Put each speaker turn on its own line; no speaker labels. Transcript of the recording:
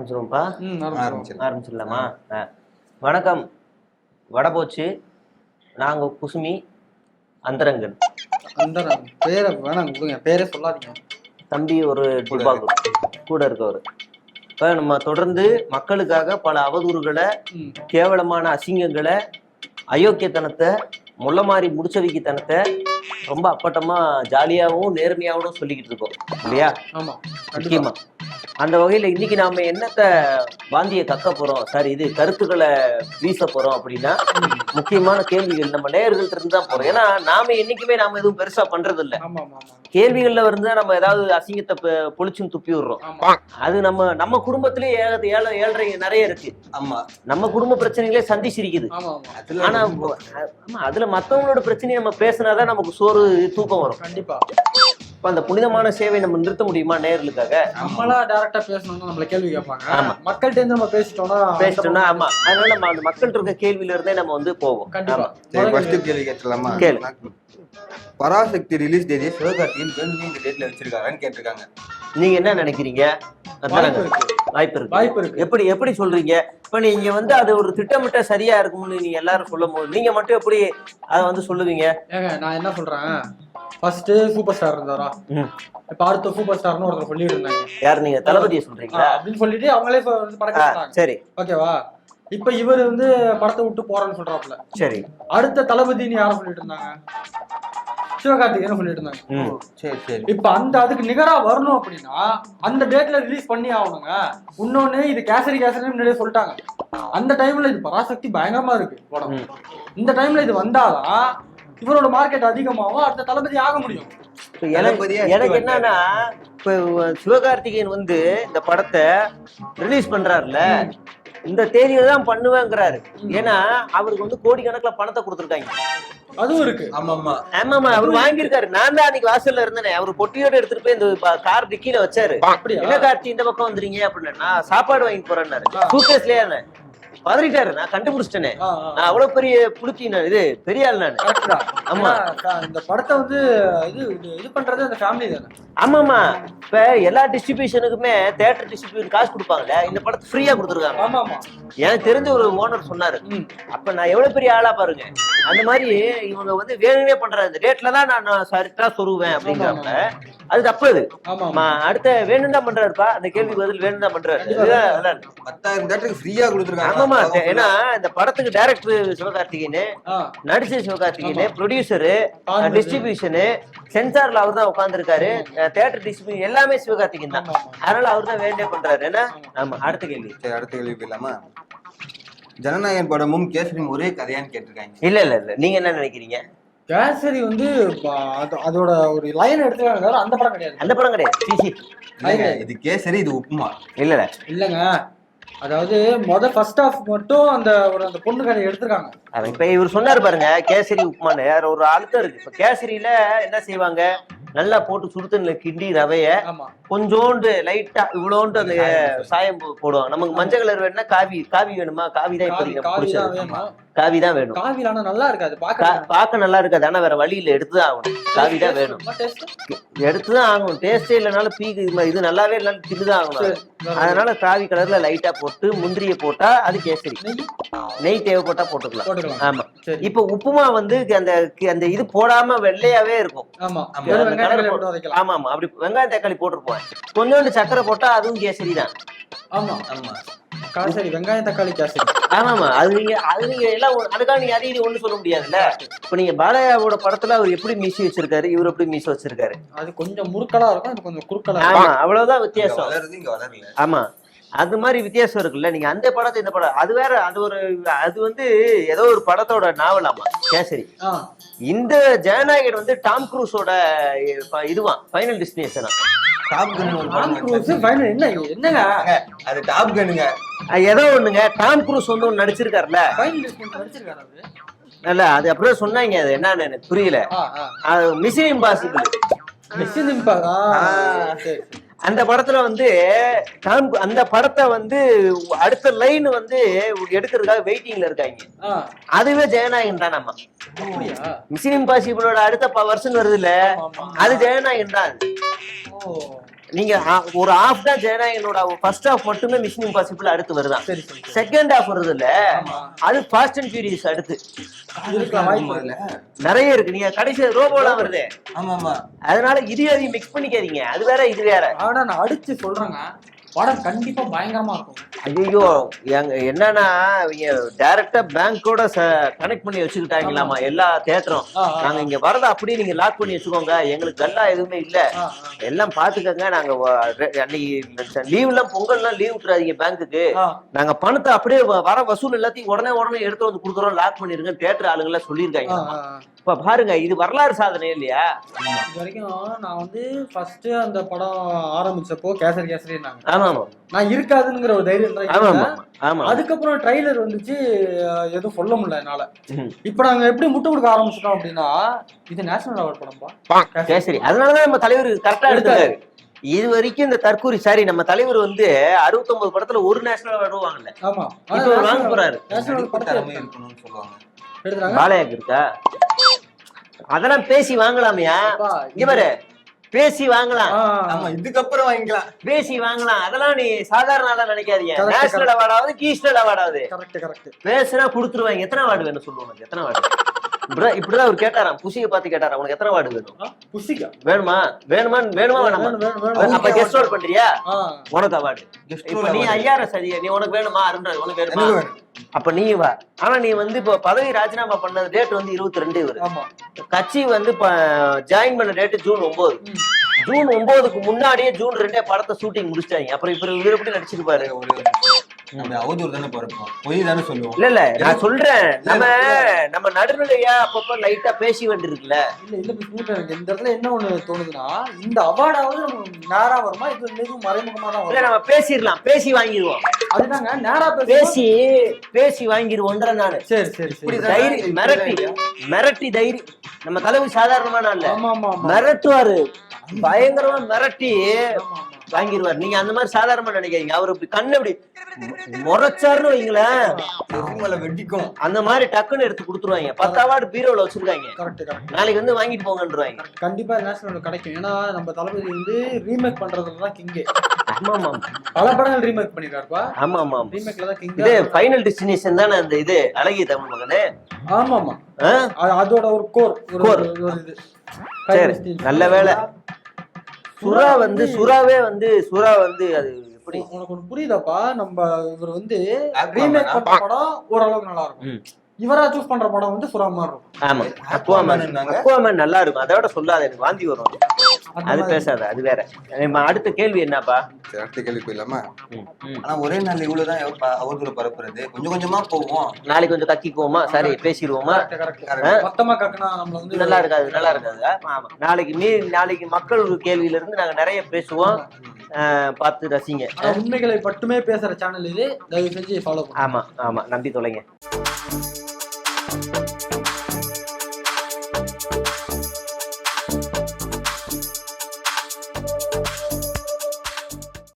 ஆரம்பிச்சிருவோம்ப்பா.
ஆரம்பிச்சிடலாம்.
வணக்கம். வடபோச்சு நாங்க குசுமி அந்தரங்கன்.
அந்த பேரை வேணாம் கொடுங்க. பேரே சொல்லாதீங்க.
தம்பி ஒரு டுபாகு கூட இருக்கவர். இப்ப நம்ம தொடர்ந்து மக்களுக்காக பல அவதூறுகளை கேவலமான அசிங்கங்களை அயோக்கியத்தனத்தை முள்ள மாதிரி முடிச்சவிக்கித்தனத்தை ரொம்ப அப்பட்டமா ஜாலியாகவும் நேர்மையாகவும் சொல்லிக்கிட்டு இருக்கோம். இல்லையா?
ஆமா கண்டிப்பா.
முக்கியமா. அந்த வகையில இன்னைக்கு நாம என்னத்த வாந்திய கக்க போறோம்? சாரி இது கருத்துக்களை வீச போறோம் அப்படின்னா முக்கியமான கேள்விகள் நம்ம நேயர்கள்ட்ட இருந்து தான் போறோம். ஏன்னா நாம என்னைக்குமே நாம எதுவும் பெருசா பண்றது இல்ல
ஆமா ஆமா ஆமா.
கேள்விகள்ல வந்து நம்ம ஏதாவது அசிங்கத்தை பொ- பொழிச்சும் துப்பி விடுறோம். அது நம்ம நம்ம குடும்பத்திலே ஏக ஏழை ஏழரை நிறைய இருக்கு.
ஆமா.
நம்ம குடும்ப பிரச்சனைகளே சந்திச்சிருக்குது ஆனா அதுல மத்தவங்களோட பிரச்சனையை நம்ம பேசினாதான் நமக்கு சோறு தூக்கம் வரும்.
கண்டிப்பா.
இப்ப அந்த புனிதமான சேவை நம்ம நிறுத்த முடியுமா நேர்களுக்காக?
நம்மளா டைரக்டா பேசணும்னா நம்மள கேள்வி கேட்பாங்க
ஆமா.
மக்கள்கிட்ட இருந்து நம்ம பேசிட்டோம்னா
பேசிட்டோம்னா ஆமா. அதனால நம்ம அந்த மக்கள் இருக்க கேள்வியில இருந்தே நம்ம வந்து போவோம்.
கண்டிப்பா.
ஃபர்ஸ்ட் கேள்வி கேட்டுலாமா
கேளு.
பராசக்தி ரிலீஸ் டேட் சிவகார்த்திகேயன் வேணும்னே இந்த டேட்ல வச்சிருக்காங்கன்னு கேட்டிருக்காங்க.
நீங்க என்ன நினைக்கிறீங்க?
வாய்ப்பு. இருக்கு.
வாய்ப்பு இருக்கு. எப்படி எப்படி சொல்றீங்க? இப்ப நீங்க வந்து அது ஒரு திட்டமிட்ட சரியா இருக்கும்னு நீங்க எல்லாரும் சொல்லும் போது நீங்க மட்டும் எப்படி அதை வந்து சொல்லுவீங்க?
நான் என்ன சொல்றேன்? ஃபர்ஸ்ட் சூப்பர் ஸ்டார் இருந்தாரா. இப்ப அடுத்த சூப்பர் ஸ்டார்னு ஒருத்தர் சொல்லிட்டு இருந்தாங்க
யார் நீங்க? தளபதியை
ஆ,
சொல்றீங்களா?
அப்படின்னு சொல்லிட்டு அவங்களே படம்
சரி.
ஓகேவா? இப்ப இவர் வந்து படத்தை விட்டு போறேன்னு சொல்றாப்ல
சரி.
அடுத்த தளபதினு யாரும் சொல்லிட்டு இருந்தாங்க? சிவகார்த்திகேயன் சொல்லிட்டு இருந்தாங்க?
சரி சரி.
இப்ப அந்த அதுக்கு நிகரா வரணும் அப்படின்னா அந்த டேட்ல ரிலீஸ் பண்ணி ஆகணுங்க. இன்னொன்னு இது கேசரி கேசரி முன்னாடியே சொல்லிட்டாங்க. அந்த டைம்ல இது பராசக்தி பயங்கரமா இருக்கு படம். இந்த டைம்ல இது வந்தாதான் இவரோட மார்க்கெட் அதிகமாகும் அடுத்த தளபதி ஆக முடியும்.
எனக்கு. என்னன்னா இப்ப சிவகார்த்திகேயன் வந்து இந்த படத்தை ரிலீஸ் பண்றாருல இந்த தேதியில தான் பண்ணுவேங்கிறாரு. ஏன்னா அவருக்கு வந்து கோடிக்கணக்குல பணத்தை கொடுத்துருக்காங்க.
அதுவும் இருக்கு.
ஆமா ஆமா
ஆமாமா அவர் வாங்கியிருக்காரு. நான் தான் அன்னைக்கு வாசல்ல இருந்தேனே. அவர் பொட்டியோட எடுத்துட்டு போய் இந்த கார் டிக்கில வச்சாரு. என்ன கார்த்தி இந்த பக்கம் வந்துறீங்க அப்படின்னு நான் சாப்பாடு வாங்கி போறேன்னாரு. சூட்கேஸ்லயே பதறிட்டாரு. நான் கண்டுபிடிச்சிட்டேனே. நான் அவ்வளவு பெரிய புளுத்தி நான் இது பெரிய ஆள் நான். ஆமா.
இந்த படத்தை வந்து இது இது- பண்றது அந்த ஃபேமிலி தானே.
ஆமாமா. இப்ப எல்லா டிஸ்ட்ரிபியூஷனுக்குமே தேட்டர் டிஸ்ட்ரிபியூஷன் காசு கொடுப்பாங்கல்ல இந்த படத்தை ஃப்ரீயா கொடுத்துருக்காங்க.
ஆமா ஆமா
எனக்கு தெரிஞ்ச ஒரு ஓனர் சொன்னாரு. அப்ப நான் எவ்வளவு பெரிய ஆளா பாருங்க. அந்த மாதிரி இவங்க வந்து வேணுமே பண்றாங்க இந்த டேட்ல தான் நான் கரெக்டா சொருவேன் அப்படிங்கிறாங்க அது தப்பு அது. அடுத்த வேணும் தான் பண்றாருப்பா. அந்த கேள்வி பதில் வேணும் தான் பண்றாரு.
பத்தாயிரம் தேட்டருக்கு ஃப்ரீயா கொடுத்துருக்காங்க.
ஆமாமா தே- ஏன்னா இந்த படத்துக்கு டைரக்டர் சிவகார்த்திகேயன் நடிச்ச சிவகார்த்திகேயன் ப்ரொடியூசரு. டிஸ்ட்ரிபியூஷனு சென்சார்ல அவர் தான் உட்காந்துருக்காரு தேட்டர் டிஸ்ட்ரிபியூஷன் எல்லாமே சிவகார்த்திகேயன் தான்.
ஆமா, ஆமா.
அதனால அவர் தான் வேண்டே பண்றாரு. என்ன ஆமா. அடுத்த கேள்வி.
சரி அடுத்த கேள்வி போயிடலாமா? ஜனநாயகன் படமும் கேசரியும் ஒரே கதையான்னு கேட்டிருக்காங்க.
இல்ல இல்ல இல்ல. நீங்க என்ன நினைக்கிறீங்க?
கேசரி வந்து அதோட ஒரு லைன் எடுத்துக்காங்க அந்த படம் கிடையாது.
அந்த படம் கிடையாது.
இது கேசரி இது உப்புமா.
இல்ல இல்ல.
இல்லங்க. அதாவது முத ஃபர்ஸ்ட் ஹாஃப் மட்டும் அந்த ஒரு அந்த பொண்ணு கதையை எடுத்திருக்காங்க.
அது இப்ப இவர் சொன்னாரு பாருங்க கேசரி உப்புமான்னு. வேற ஒரு அழுத்தம் இருக்கு. இப்ப கேசரியில என்ன செய்வாங்க? நல்லா போட்டு சுடுதண்ணில கிண்டி ரவைய கொஞ்சோண்டு லைட்டா இவ்வளோண்டு அந்த சாயம் போடுவாங்க. நமக்கு மஞ்சள் கலர் வேணும்னா காவி காவி வேணுமா? காவி தான் இப்போதைக்கு
காவி தான் வேணும்.
காவி தான்
ஆனா நல்லா இருக்காது
பார்க்க நல்லா இருக்காது ஆனா வேற வழியில எடுத்துதான் ஆகணும். காவி தான் வேணும். எடுத்துதான் ஆகணும். டேஸ்டே இல்லைனாலும் பீக்கு இது மாதிரி இது நல்லாவே இல்லைனாலும் தின்னுதான் ஆகணும். அது. அதனால காவி கலர்ல லைட்டா போட்டு முந்திரிய போட்டா அது கேசரி.
நெய்?
தேவைப்பட்டா போட்டுக்கலாம். ஆமா.
சரி.
இப்ப உப்புமா வந்து அந்த அந்த இது போடாம வெள்ளையாவே இருக்கும்.
ஆமா.
ஆமா.
அப்படி வெங்காயம் தக்காளி போட்டிருப்போம். கொஞ்சோண்டு சக்கரை போட்டா அதுவும் கேசரி தான்
ஆமா.
ஆமா.
காசரி வெங்காயம் தக்காளி கேசரி.
ஆமாமா அது நீங்க அது நீங்க எல்லாம் அதுக்காக நீங்க அதையும் ஒண்ணு சொல்ல முடியாதுல்ல? இப்ப நீங்க பாலையாவோட படத்துல அவர் எப்படி மீசி வச்சிருக்காரு இவர் எப்படி மீசி வச்சிருக்காரு?
அது கொஞ்சம் முறுக்கலா இருக்கும் அது கொஞ்சம் குறுக்கலா
ஆமா அவ்வளவுதான் வித்தியாசம். ஆமா. அது மாதிரி வித்தியாசம் இருக்குல்ல நீங்க அந்த படத்தை இந்த படம் அது வேற அது ஒரு அது வந்து ஏதோ ஒரு படத்தோட நாவலாமா கேசரி. இந்த ஜனநாயகன் வந்து டாம் க்ரூஸோட இதுவான் ஃபைனல் டெஸ்டினேஷனா
டாப் கன் ஒரு படம் நடிச்சாரு.
final என்ன என்னங்க
அது டாப் கனுங்க
ஏதோ ஒண்ணுங்க. டாம் க்ரூஸ் வந்து ஒண்ணு நடிச்சிருக்காருல்ல?
ஃபைனல் டிஸ்கவுண்ட் நடிச்சிருக்காரு அவரு?
இல்ல அது அப்படியே சொன்னாங்க. அது என்னன்னு எனக்கு புரியல.
ஆ ஆ.
அது மிஷன் இம்பாசிபிள்
மிஷன் இம்பாக்ட் ஆ.
ஆ.
சரி.
அந்த படத்துல வந்து டாம் அந்த படத்தை வந்து அடுத்த லைன் வந்து எடுக்கிறதுக்காக வெயிட்டிங்ல இருக்காங்க அதுவே ஜெயநாயகன் தான் நம்ம மிஷன் இம்பாசிபிளோட அடுத்த வருஷன் வருது இல்ல. அது ஜெயநாயகன் தான் நீங்க ஒரு ஆஃப் தான் ஜெயநாயகனோட ஃபர்ஸ்ட் ஹாஃப் மட்டுமே மிஷன் இம்பாசிபிள் அடுத்து வருதான். செகண்ட் ஹாஃப் வருது இல்ல. அது ஃபாஸ்ட் அண்ட் ஃபியூரியஸ் அடுத்து. நிறைய இருக்கு. நீங்க கடைசி ரோபோலாம் வருது.
ஆமா ஆமா
அதனால இது அதையும் மிக்ஸ் பண்ணிக்காதீங்க. அது வேற இது வேற.
ஆனா நான் அடிச்சு சொல்றேங்க. படம் கண்டிப்பா பயங்கரமா இருக்கும்.
ஐயோ எங்க என்னன்னா டைரக்டா பேங்கோட கனெக்ட் பண்ணி வச்சுக்கிட்டாங்களாமா எல்லா தேட்டரும் நாங்க இங்க வரத அப்படியே நீங்க லாக் பண்ணி வச்சுக்கோங்க. எங்களுக்கு கல்லா எதுவுமே இல்ல. எல்லாம் பாத்துக்கங்க நாங்க அன்னைக்கு லீவ்லாம் பொங்கல்லாம் லீவ் விட்டுறாதீங்க பேங்க்குக்கு. நாங்க பணத்தை அப்படியே வர வசூல் எல்லாத்தையும் உடனே உடனே எடுத்து வந்து கொடுக்குறோம். லாக் பண்ணிருங்க. தேட்டர் ஆளுங்க எல்லாம் சொல்லியிருக்காங்க. இப்ப பாருங்க இது வரலாறு சாதனை இல்லையா?
இது வரைக்கும் நான் வந்து ஃபர்ஸ்ட் அந்த படம் ஆரம்பிச்சப்போ கேசரி கேசரின்னாங்க.
ஆமா
நான் இருக்காதுங்கிற ஒரு தைரியம் தான்
ஆமா. ஆமா
அதுக்கப்புறம் ட்ரைலர் வந்துச்சு எதுவும் சொல்ல முடியல என்னால. இப்போ நாங்க எப்படி முட்டு கொடுக்க ஆரம்பிச்சிட்டோம் அப்படின்னா இது நேஷனல் அவார்ட் படம்பா.
கேசரி. அதனாலதான் நம்ம தலைவர் கரெக்டா எடுத்தாரு. இது வரைக்கும் இந்த தற்கூரி சாரி நம்ம தலைவர் வந்து 69 படத்துல ஒரு நேஷனல் அவார்டு வாங்கல.
ஆமா.
வாங்க போறாரு. பாலையாக்கு இருக்கா? அதெல்லாம் பேசி வாங்கலாமையா? இங்க பாரு. பேசி வாங்கலாம்.
ஆமா இதுக்கப்புறம் வாங்கிக்கலாம்.
பேசி வாங்கலாம். அதெல்லாம் நீ சாதாரண ஆளா நினைக்காதீங்க. நேஷனல் அவார்டாவது கீஸ்டல் அவார்டாவது.
கரெக்ட் கரெக்ட்
பேசுனா கொடுத்துருவாங்க. எத்தனை அவார்டு வேணும் சொல்லு உனக்கு எத்தனை அவார்டு? இப்படிதான் இப்படிதான் அவர் கேட்டாராம். புசியை பார்த்து கேட்டாராம். உனக்கு எத்தனை அவார்டு வேணும்?
புசிக்கா?
வேணுமா? வேணுமா? வேணுமா வேணாமா அப்ப கெஸ்ட் ரோல் பண்றியா? உனக்கு அவார்டு. இப்ப நீ. ஐயாயிரம் சரி நீ உனக்கு வேணுமா? அருண்ராஜ் உனக்கு வேணுமா. அப்ப நீ வா. ஆனா நீ வந்து இப்ப பதவி ராஜினாமா பண்ணது டேட் வந்து இருபத்தி ரெண்டு வருது
ஆமா.
கட்சி வந்து ஜாயின் பண்ண டேட் ஜூன் ஒன்பது. ஜூன் ஒன்பதுக்கு முன்னாடியே ஜூன் ரெண்டே படத்தை ஷூட்டிங் முடிச்சிட்டாங்க. அப்புறம் இப்ப இவர் எப்படி நடிச்சிருப்பாரு
ஒரு நம்ம அவதூறு தானே பிறப்போம் பொய் தானே சொல்லுவோம்.
இல்ல இல்ல நான் சொல்றேன். நம்ம நம்ம நடுநிலையா அப்பப்ப லைட்டா பேசி வேண்டியிருக்குல்ல
இல்ல இல்ல எனக்கு இந்த இடத்துல என்ன ஒண்ணு தோணுதுன்னா இந்த அவார்டாவது நம்ம நேரா வருமா? இது மிகவும் மறைமுகமா தான்
இல்ல நம்ம பேசிடலாம். பேசி வாங்கிடுவோம்.
அதுதாங்க நேரா பேசி
பேசி பேசி வாங்கிடுவோன்ற நானு.
சரி சரி சரி.
இப்படிதான்
தைரி
இப்படிதான்
மிரட்டி? மிரட்டி தைரி நம்ம தலைவர் சாதாரணமான இல்ல
ஆமா ஆமா ஆமா.
மிரட்டுவாரு. பயங்கரமா மிரட்டி. வாங்கிடுவார் நீங்க அந்த மாதிரி சாதாரணமா நினைக்காதீங்க. அவர் இப்படி கண்ணு இப்படி முறைச்சாருன்னு வைங்களேன்.
எருமலை வெட்டிக்கும்.
அந்த மாதிரி டக்குன்னு எடுத்து கொடுத்துருவாங்க. பத்து அவார்டு பீரோல வச்சிருக்காங்க. நாளைக்கு வந்து வாங்கிட்டு போங்கன்றாங்க
கண்டிப்பா நேஷனல் கிடைக்கும். ஏன்னா நம்ம தளபதி வந்து ரீமேக் பண்றதுல தான் கிங்கே பல படங்கள் ரீமேக் பண்ணிருக்காருப்பா.
ஆமா ஆமா
ரீமேக்ல தான் கிங்
இது ஃபைனல் டெஸ்டினேஷன் தானே அந்த இது? அழகிய தமிழ் மகனே.
ஆமா ஆமா அதோட ஒரு கோர்
நல்ல வேளை. சுறா வந்து சுறாவே வந்து சுறா வந்து அது எப்படி
உனக்கு ஒண்ணு புரியுதாப்பா நம்ம இவர் வந்து ரீமேக்
ஆ?
பண்ற படம் ஓரளவுக்கு நல்லா இருக்கும். இவரா சூஸ் பண்ற படம் வந்து சுறா மாதிரி இருக்கும்
ஆமா. அக்குவாமன் நல்லா இருக்கும் அதோட சொல்லாத எனக்கு வாந்தி வரும் அது. பேசாத அது வேற. நம்ம அடுத்த கேள்வி என்னப்பா?
சரி, அடுத்த கேள்வி போயிடலாமா. ஆனா ஒரே நாள் இவ்வளவுதான் அவதூறு பரப்புறது. கொஞ்சம் கொஞ்சமா போவோம்.
நாளைக்கு கொஞ்சம் கக்கிக்குவோமா? சரி பேசிடுவோமா.
மொத்தமா கக்குனா நம்மள வந்து
நல்லா இருக்காது நல்லா இருக்காது. ஆமா, நாளைக்கு மீ நாளைக்கு மக்கள் கேள்வியில இருந்து நாங்க நிறைய பேசுவோம். பார்த்து ரசிங்க.
உண்மைகளை மட்டுமே பேசுற சேனல் இது. தயவு செஞ்சு ஃபாலோ பண்ணுங்க.
ஆமா ஆமா. நம்பி தொலைங்க